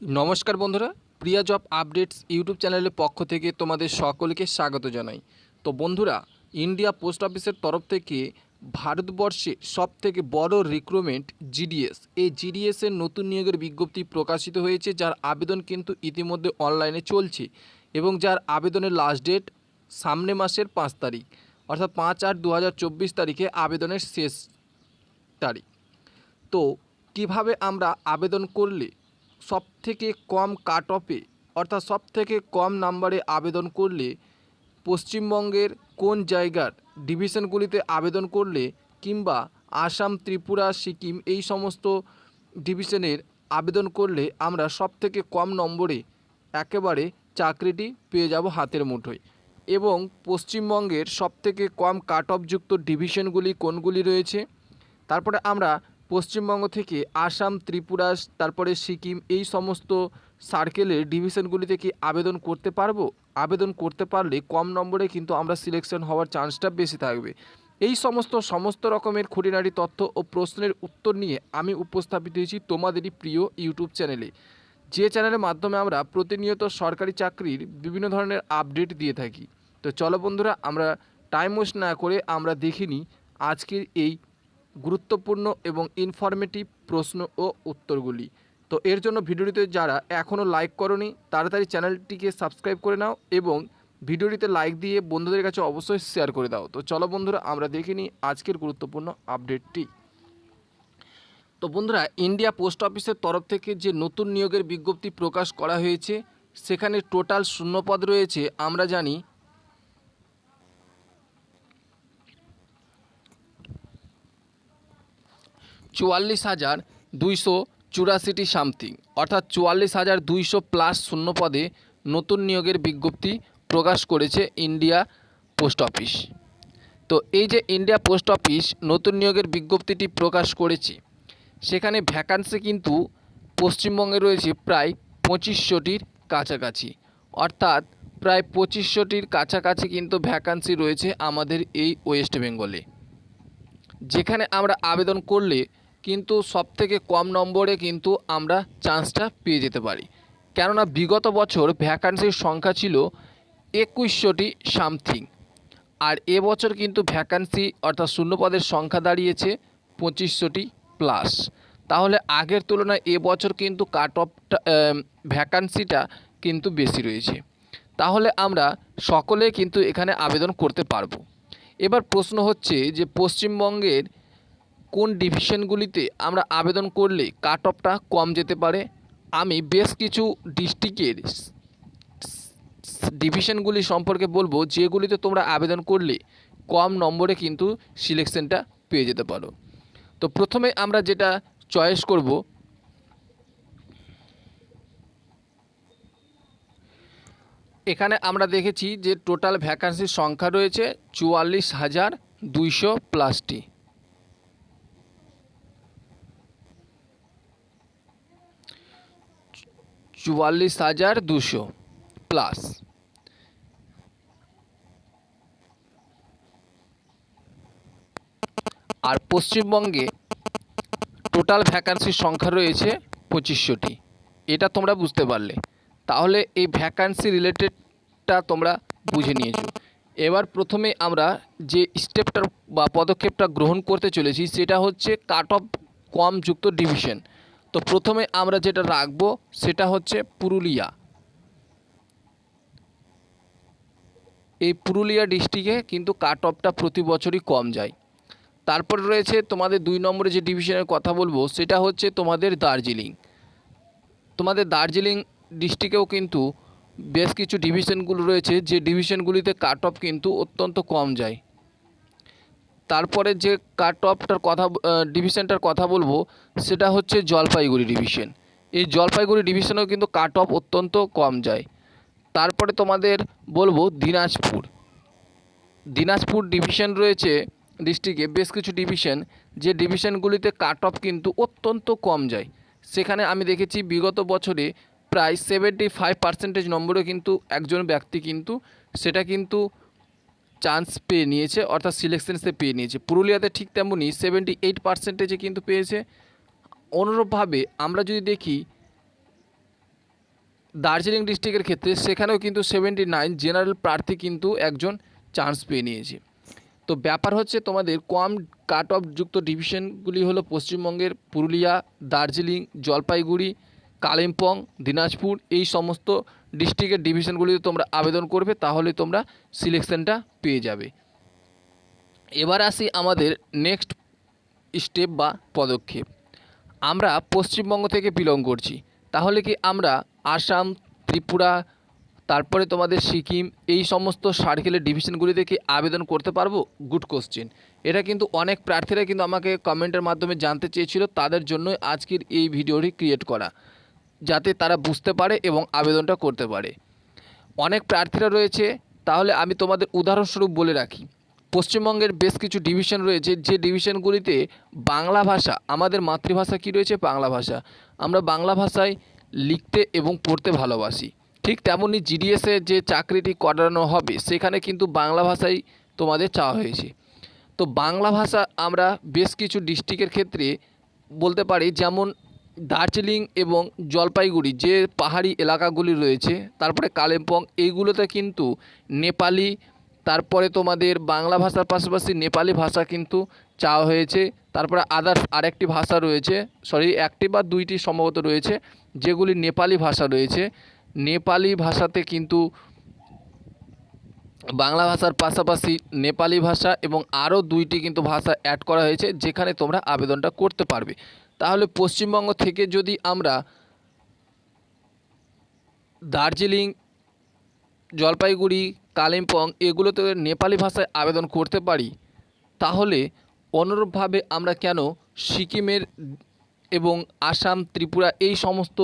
নমস্কার বন্ধুরা, প্রিয়া job updates YouTube চ্যানেলের পক্ষ থেকে তোমাদের সকলকে স্বাগত জানাই। তো বন্ধুরা, ইন্ডিয়া পোস্ট অফিসের তরফ থেকে ভারতবর্ষে সবথেকে বড় রিক্রুটমেন্ট জিডিএস এই জিডিএসের নতুন নিয়োগের বিজ্ঞপ্তি প্রকাশিত হয়েছে, যার আবেদন কিন্তু ইতিমধ্যে অনলাইনে চলছে এবং যার আবেদনের লাস্ট ডেট সামনে মাসের পাঁচ তারিখ, অর্থাৎ পাঁচ আট দু তারিখে আবেদনের শেষ তারিখ। তো কীভাবে আমরা আবেদন করলে সব থেকে কম কাট অফে অর্থাৎ সব থেকে কম নাম্বারে আবেদন করলে পশ্চিমবঙ্গের কোন জায়গার ডিভিশনগুলিতে আবেদন করলে কিংবা আসাম, ত্রিপুরা, সিকিম এই সমস্ত ডিভিশনের আবেদন করলে আমরা সব থেকে কম নম্বরে একেবারে চাকরিটি পেয়ে যাব হাতের মুঠোয়। এবং পশ্চিমবঙ্গের সবথেকে কম কাট অফযুক্ত ডিভিশনগুলি কোনগুলি রয়েছে? তারপরে আমরা পশ্চিমবঙ্গ থেকে আসাম, ত্রিপুরা, তারপরে সিকিম এই সমস্ত সার্কেলের ডিভিশনগুলিতে কি আবেদন করতে পারব? আবেদন করতে পারলে কম নম্বরে কিন্তু আমরা সিলেকশন হওয়ার চান্সটা বেশি থাকবে। এই সমস্ত সমস্ত রকমের খুঁটিনাটি তথ্য ও প্রশ্নের উত্তর নিয়ে আমি উপস্থাপিত হয়েছি তোমাদেরই প্রিয় ইউটিউব চ্যানেলে যে চ্যানেলের মাধ্যমে আমরা প্রতিনিয়ত সরকারি চাকরির বিভিন্ন ধরনের আপডেট দিয়ে থাকি। তো চলো বন্ধুরা, আমরা টাইম ওয়েস্ট না করে আমরা দেখিনি আজকের এই গুরুত্বপূর্ণ এবং ইনফরমেটিভ প্রশ্ন ও উত্তরগুলি। তো এর জন্য ভিডিওটিতে যারা এখনও লাইক করনি, তাড়াতাড়ি চ্যানেলটিকে সাবস্ক্রাইব করে নাও এবং ভিডিওটিতে লাইক দিয়ে বন্ধুদের কাছে অবশ্যই শেয়ার করে দাও। তো চলো বন্ধুরা, আমরা দেখে নিই আজকের গুরুত্বপূর্ণ আপডেটটি তো বন্ধুরা ইন্ডিয়া পোস্ট অফিসের তরফ থেকে যে নতুন নিয়োগের বিজ্ঞপ্তি প্রকাশ করা হয়েছে, সেখানে টোটাল শূন্যপদ রয়েছে। আমরা জানি চুয়াল্লিশ হাজার দুইশো চুরাশিটি সামথিং। অর্থাৎ চুয়াল্লিশ হাজার দুইশো প্লাস শূন্য পদে নতুন নিয়োগের বিজ্ঞপ্তি প্রকাশ করেছে ইন্ডিয়া পোস্ট অফিস। তো এই যে ইন্ডিয়া পোস্ট অফিস নতুন নিয়োগের বিজ্ঞপ্তিটি প্রকাশ করেছে, সেখানে ভ্যাকান্সি কিন্তু পশ্চিমবঙ্গে রয়েছে প্রায় পঁচিশশোটির কাছাকাছি। অর্থাৎ প্রায় পঁচিশশোটির কাছাকাছি কিন্তু ভ্যাকান্সি রয়েছে আমাদের এই ওয়েস্ট বেঙ্গলে। যেখানে আমরা আবেদন করলে কিন্তু সব থেকে কম নম্বরে কিন্তু আমরা চান্সটা পেয়ে যেতে পারি। কেননা বিগত বছর ভ্যাকান্সির সংখ্যা ছিল একুশশোটি সামথিং আর এবছর কিন্তু ভ্যাকান্সি অর্থাৎ শূন্যপদের সংখ্যা দাঁড়িয়েছে পঁচিশশোটি প্লাস তাহলে আগের তুলনায় এবছর কিন্তু কাট অফটা ভ্যাকান্সিটা কিন্তু বেশি রয়েছে। তাহলে আমরা সকলে কিন্তু এখানে আবেদন করতে পারব। এবার প্রশ্ন হচ্ছে যে পশ্চিমবঙ্গের কোন ডিভিশনগুলিতে আমরা আবেদন করলে কাট অফটা কম যেতে পারে? আমি বেশ কিছু ডিস্ট্রিক্টের ডিভিশনগুলি সম্পর্কে বলব, যেগুলিতে তোমরা আবেদন করলে কম নম্বরে কিন্তু সিলেকশনটা পেয়ে যেতে পারো। তো প্রথমে আমরা যেটা চয়েস করব, এখানে আমরা দেখেছি যে টোটাল ভ্যাকান্সির সংখ্যা রয়েছে চুয়াল্লিশ হাজার দুইশো প্লাসটি। চুয়াল্লিশ হাজার দুশো প্লাস আর পশ্চিমবঙ্গে টোটাল ভ্যাকান্সির সংখ্যা রয়েছে পঁচিশশোটি। এটা তোমরা বুঝতে পারলে। তাহলে এই ভ্যাকান্সি রিলেটেডটা তোমরা বুঝে নিয়েছো। এবার প্রথমে আমরা যে স্টেপটা বা পদক্ষেপটা গ্রহণ করতে চলেছি, সেটা হচ্ছে কাট অফ কম যুক্ত ডিভিশন তো প্রথমে আমরা যেটা রাখব সেটা হচ্ছে পুরুলিয়া। এই পুরুলিয়া ডিস্ট্রিক্টে কিন্তু কাট অফটা প্রতি বছরই কম যায়। তারপর রয়েছে তোমাদের দুই নম্বরে যে ডিভিশনের কথা বলব, সেটা হচ্ছে তোমাদের দার্জিলিং। তোমাদের দার্জিলিং ডিস্ট্রিক্টেও কিন্তু বেশ কিছু ডিভিশনগুলো রয়েছে, যে ডিভিশনগুলিতে কাট অফ কিন্তু অত্যন্ত কম যায়। তারপরে যে কাট অফটার কথা ডিভিশনটার কথা বলব, সেটা হচ্ছে জলপাইগুড়ি ডিভিশন এই জলপাইগুড়ি ডিভিশনেও কিন্তু কাট অফ অত্যন্ত কম যায়। তারপরে তোমাদের বলব দিনাজপুর। দিনাজপুর ডিভিশন রয়েছে ডিস্ট্রিক্টে বেশ কিছু ডিভিশন যে ডিভিশনগুলিতে কাট অফ কিন্তু অত্যন্ত কম যায়। সেখানে আমি দেখেছি বিগত বছরে প্রায় সেভেন্টি ফাইভ পার্সেন্টেজ নম্বরে কিন্তু একজন ব্যক্তি কিন্তু সেটা কিন্তু চান্স পেয়ে নিয়েছে, অর্থাৎ সিলেকশন সে পেয়ে নিয়েছে। পুরুলিয়াতে ঠিক তেমনই সেভেন্টি এইট পার্সেন্টেজে কিন্তু পেয়েছে। অনুরূপভাবে আমরা যদি দেখি, দার্জিলিং ডিস্ট্রিক্টের ক্ষেত্রে সেখানেও কিন্তু সেভেন্টি নাইন জেনারেল প্রার্থী কিন্তু একজন চান্স পেয়ে নিয়েছে। তো ব্যাপার হচ্ছে তোমাদের কম কাট অফ যুক্ত ডিভিশনগুলি হলো পশ্চিমবঙ্গের পুরুলিয়া, দার্জিলিং, জলপাইগুড়ি কালিম্পং, দিনাজপুর, এই সমস্ত ডিস্ট্রিক্টের ডিভিশনগুলিতে তোমরা আবেদন করবে, তাহলে তোমরা সিলেকশনটা পেয়ে যাবে। এবার আসি আমাদের নেক্সট স্টেপ বা পদক্ষেপ। আমরা পশ্চিমবঙ্গ থেকে বিলং করছি। তাহলে কি আমরা আসাম, ত্রিপুরা, তারপরে তোমাদের সিকিম, এই সমস্ত সার্কেলের ডিভিশনগুলিতে কি আবেদন করতে পারব? গুড কোশ্চেন এটা কিন্তু অনেক প্রার্থীরা কিন্তু আমাকে কমেন্টের মাধ্যমে জানতে চেয়েছিল, তাদের জন্যই আজকের এই ভিডিওটি ক্রিয়েট করা। যাতে তারা বুঝতে পারে এবং আবেদনটা করতে পারে। অনেক প্রার্থীরা রয়েছে, তাহলে আমি তোমাদের উদাহরণস্বরূপ বলে রাখি। পশ্চিমবঙ্গের বেশ কিছু ডিভিশন রয়েছে, যে ডিভিশনগুলিতে বাংলা ভাষা, আমাদের মাতৃভাষা কি রয়েছে? বাংলা ভাষা। আমরা বাংলা ভাষায় লিখতে এবং পড়তে ভালোবাসি। ঠিক তেমনই জিডিএসে যে চাকরিটি করানো হবে, সেখানে কিন্তু বাংলা ভাষাই তোমাদের চাওয়া হয়েছে। তো বাংলা ভাষা আমরা বেশ কিছু ডিস্ট্রিক্টের ক্ষেত্রে বলতে পারি, যেমন দার্জিলিং এবং জলপাইগুড়ি যে পাহাড়ি এলাকাগুলি রয়েছে, তারপরে কালিম্পং, এইগুলোতে কিন্তু নেপালি, তারপরে তোমাদের বাংলা ভাষার পাশাপাশি নেপালি ভাষা কিন্তু চাওয়া হয়েছে। তারপরে আদার্স আরেকটি ভাষা রয়েছে সরি একটি বা দুইটি সম্ভবত রয়েছে, যেগুলি নেপালি ভাষা রয়েছে। নেপালি ভাষাতে কিন্তু বাংলা ভাষার পাশাপাশি নেপালি ভাষা এবং আরও দুইটি কিন্তু ভাষা অ্যাড করা হয়েছে, যেখানে তোমরা আবেদনটা করতে পারবে। তাহলে পশ্চিমবঙ্গ থেকে যদি আমরা দার্জিলিং, জলপাইগুড়ি, কালিম্পং এগুলোতে নেপালি ভাষায় আবেদন করতে পারি, তাহলে অনুরূপভাবে আমরা কেন সিকিমের এবং আসাম, ত্রিপুরা এই সমস্ত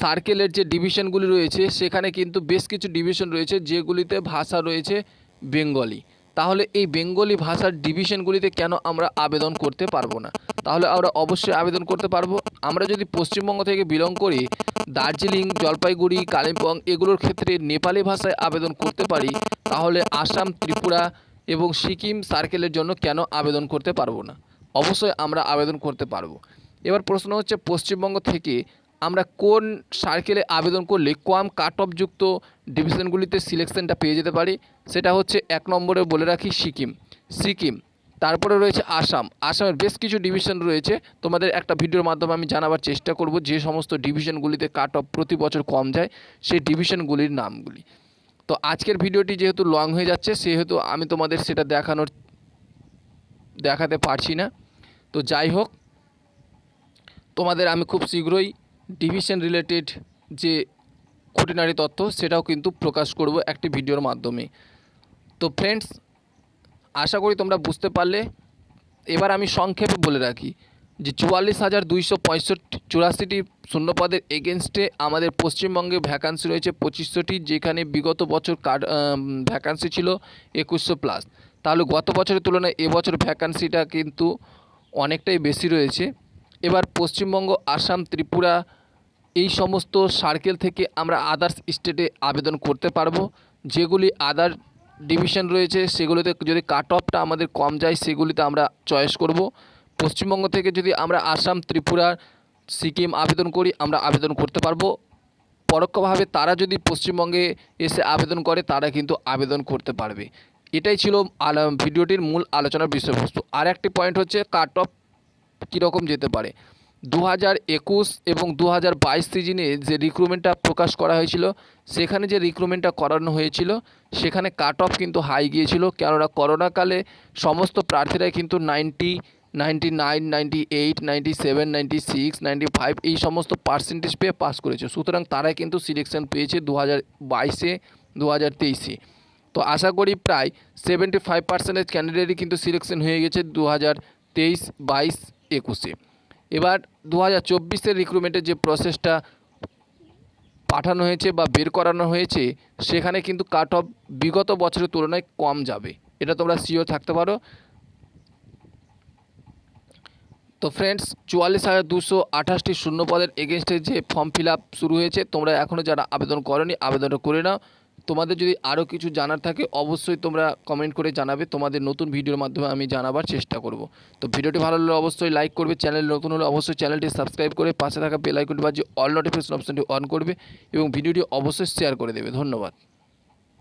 সার্কেলের যে ডিভিশনগুলি রয়েছে, সেখানে কিন্তু বেশ কিছু ডিভিশন রয়েছে যেগুলিতে ভাষা রয়েছে বেঙ্গলি। তাহলে এই বেঙ্গলি ভাষার ডিভিশনগুলিতে কেন আমরা আবেদন করতে পারব না? তাহলে আমরা অবশ্যই আবেদন করতে পারব। আমরা যদি পশ্চিমবঙ্গ থেকে বিলং করি, দার্জিলিং, জলপাইগুড়ি, কালিম্পং এগুলোর ক্ষেত্রে নেপালি ভাষায় আবেদন করতে পারি, তাহলে আসাম, ত্রিপুরা এবং সিকিম সার্কেলের জন্য কেন আবেদন করতে পারব না? অবশ্যই আমরা আবেদন করতে পারব। এবার প্রশ্ন হচ্ছে, পশ্চিমবঙ্গ থেকে আমরা কোন সার্কেলে আবেদন করলে কম কাট অফ যুক্ত ডিভিশনগুলিতে সিলেকশনটা পেয়ে যেতে পারি? সেটা হচ্ছে এক নম্বরে বলে রাখি সিকিম। সিকিম, তারপরে রয়েছে আসাম। আসামের বেশ কিছু ডিভিশন রয়েছে। তোমাদের একটা ভিডিওর মাধ্যমে আমি জানাবার চেষ্টা করব যে সমস্ত ডিভিশনগুলিতে কাট অফ প্রতি বছর কম যায়, সেই ডিভিশনগুলির নামগুলি। তো আজকের ভিডিওটি যেহেতু লং হয়ে যাচ্ছে, সেহেতু আমি তোমাদের সেটা দেখানোর, দেখাতে পারছি না। তো যাই হোক, তোমাদের আমি খুব শীঘ্রই ডিভিশন রিলেটেড যে খুঁটিনাটি তথ্য, সেটাও কিন্তু প্রকাশ করব একটি ভিডিওর মাধ্যমে। তো ফ্রেন্ডস আশা করি তোমরা বুঝতে পারলে। এবার আমি সংক্ষেপে বলে রাখি যে চুয়াল্লিশ হাজার দুইশো পঁয়ষট্টি চুরাশিটি শূন্যপদের এগেনস্টে আমাদের পশ্চিমবঙ্গে ভ্যাকান্সি রয়েছে পঁচিশশোটি, যেখানে বিগত বছর কার্ড ভ্যাকান্সি ছিল একুশশো প্লাস তাহলে গত বছরের তুলনায় এবছর ভ্যাকান্সিটা কিন্তু অনেকটাই বেশি রয়েছে। এবার পশ্চিমবঙ্গ, আসাম, ত্রিপুরা এই সমস্ত সার্কেল থেকে আমরা আদার্স স্টেটে আবেদন করতে পারব। যেগুলি আদার ডিভিশন রয়েছে, সেগুলিতে যদি কাট অফটা আমাদের কম যায়, সেগুলিতে আমরা চয়েস করব। পশ্চিমবঙ্গ থেকে যদি আমরা আসাম, ত্রিপুরা, সিকিম আবেদন করি, আমরা আবেদন করতে পারব। পরোক্ষভাবে তারা যদি পশ্চিমবঙ্গে এসে আবেদন করে, তারা কিন্তু আবেদন করতে পারবে। এটাই ছিল ভিডিওটির মূল আলোচনার বিষয়বস্তু। আর একটি পয়েন্ট হচ্ছে কাট অফ কীরকম যেতে পারে? দু হাজার একুশ এবং দু হাজার বাইশ সিজনে যে রিক্রুটমেন্টটা প্রকাশ করা হয়েছিল, সেখানে যে রিক্রুটমেন্টটা করানো হয়েছিল, সেখানে কাট অফ কিন্তু হাই গিয়েছিল। কেননা করোনাকালে সমস্ত প্রার্থীরাই কিন্তু ninety ninety nine, ninety eight, ninety seven, ninety six, ninety five এই সমস্ত পার্সেন্টেজ পেয়ে পাস করেছে। সুতরাং তারাই কিন্তু সিলেকশন পেয়েছে দু হাজার বাইশে দু হাজার তেইশে। তো আশা করি প্রায় সেভেন্টি ফাইভ পার্সেন্টেজ ক্যান্ডিডেটই কিন্তু সিলেকশন হয়ে গেছে দু হাজার তেইশ, বাইশ একুশে। এবার দু হাজার চব্বিশের রিক্রুটমেন্টের যে প্রসেসটা পাঠানো হয়েছে বা বের করানো হয়েছে, সেখানে কিন্তু কাট অফ বিগত বছরের তুলনায় কম যাবে। এটা তোমরা সিও থাকতে পারো। তো ফ্রেন্ডস চুয়াল্লিশ হাজার দুশো আঠাশটি শূন্য পদের এগেনস্টে যে ফর্ম ফিল শুরু হয়েছে, তোমরা এখনও যারা আবেদন করনি, আবেদনটা করে নাও। তোমাদের যদি আরও কিছু জানার থাকে, অবশ্যই তোমরা কমেন্ট করে জানাবে। তোমাদের নতুন ভিডিওর মাধ্যমে আমি জানাবার চেষ্টা করব। তো ভিডিওটি ভালো হলে অবশ্যই লাইক করবে। চ্যানেল নতুন হলে অবশ্যই চ্যানেলটি সাবস্ক্রাইব করে পাশে থাকা বেলাইকনটি বাজিয়ে অল নোটিফিকেশন অপশনটি অন করবে এবং ভিডিওটি অবশ্যই শেয়ার করে দেবে। ধন্যবাদ।